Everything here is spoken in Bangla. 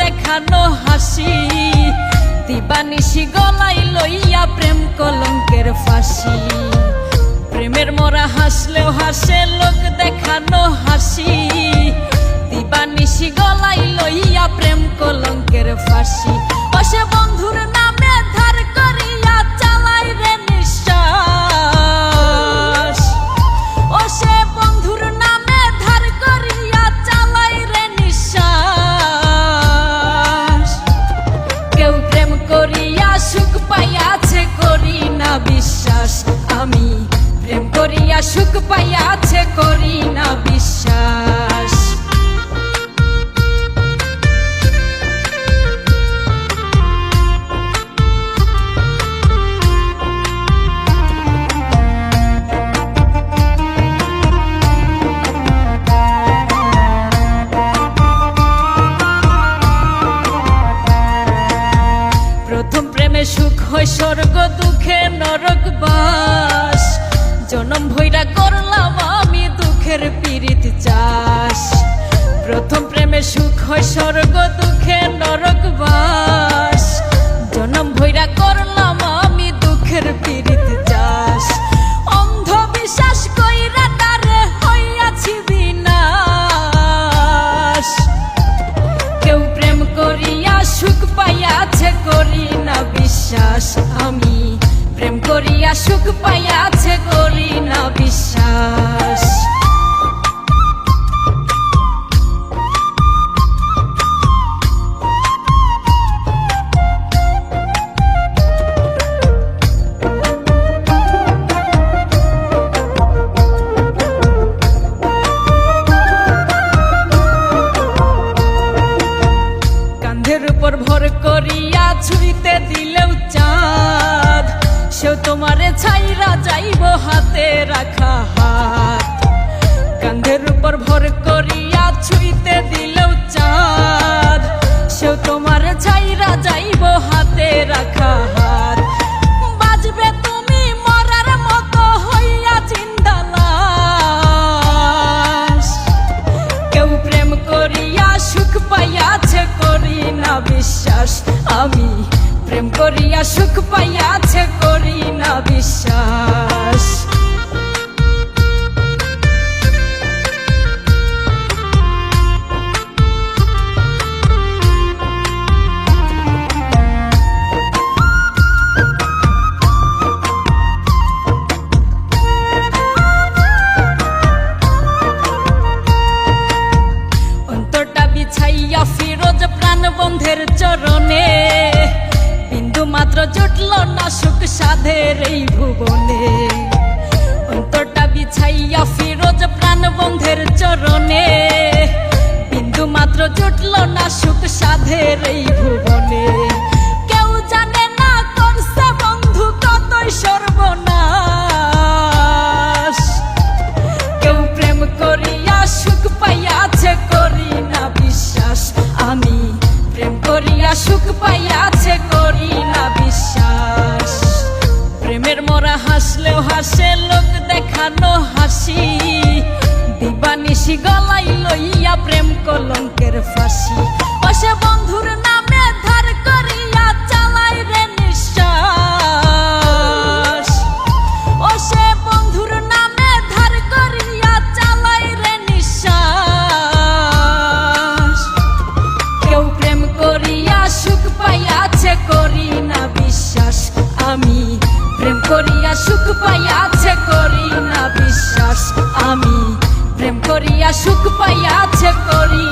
দেখানো হাসি। দিবানিশি গলাই লইয়া প্রেম কলঙ্কের ফাঁসি। প্রেমের মরা হাসলেও হাসে লোক দেখানো হাসি। দিবানিশি গলাই লইয়া প্রেম কলঙ্কের ফাঁসি। বসে বন্ধুর নামে করিয়া সুখ পাইয়াছে করি না বিশ্বাস। প্রথম প্রেমে সুখ হয় স্বর্গ দুঃখে নরক বাস। জনম ভৈরা করলাম আমি দুঃখের পীড়িত চাষ। প্রথম প্রেমে সুখ হয়, স্বর্গ দুঃখে নরক বাস। জনম ভৈরা করলাম আমি দুঃখের পীড়িত চাষ। অন্ধবিশ্বাস কইরা তারে হইয়াছি বিনাশ। কেউ প্রেম করিয়া সুখ পাইয়াছে করি না বিশ্বাস। আমি প্রেম করিয়া সুখ পাইয়াছে করি না বিশ্বাস ছাইরা যাইব হাতে রাখা হাত। কান্ধের উপর ভর করিয়া ছুঁইতে প্রেম করিয়া সুখ পাইয়াছে করি না বিশ্বাস। অন্তরটা ফিরোজ প্রাণ বন্ধের চরণে মাত্র জুটল না সুখ সাধের এই ভুবনে। অন্তরটা বিছাইয়া ফিরোজ প্রাণ বন্ধের চরণে। বিন্দু মাত্র জুটল না সুখ সাধের এই দেখানো হাসি। দিবানিশি গলাই লইয়া প্রেম কলঙ্কের ফাঁসি। বসে বন্ধুর নামে ধার করিয়া চালাই রে নিঃশ্বাস। ও সে বন্ধুর নামে ধার করিয়া চালাই রে নিঃশ্বাস। কেউ প্রেম করিয়া সুখ পাইয়াছে করি না বিশ্বাস। আমি প্রেম করিয়া সুখ পাইয়াছে করি আমি প্রেম করিয়া সুখ পাইয়াছে করি।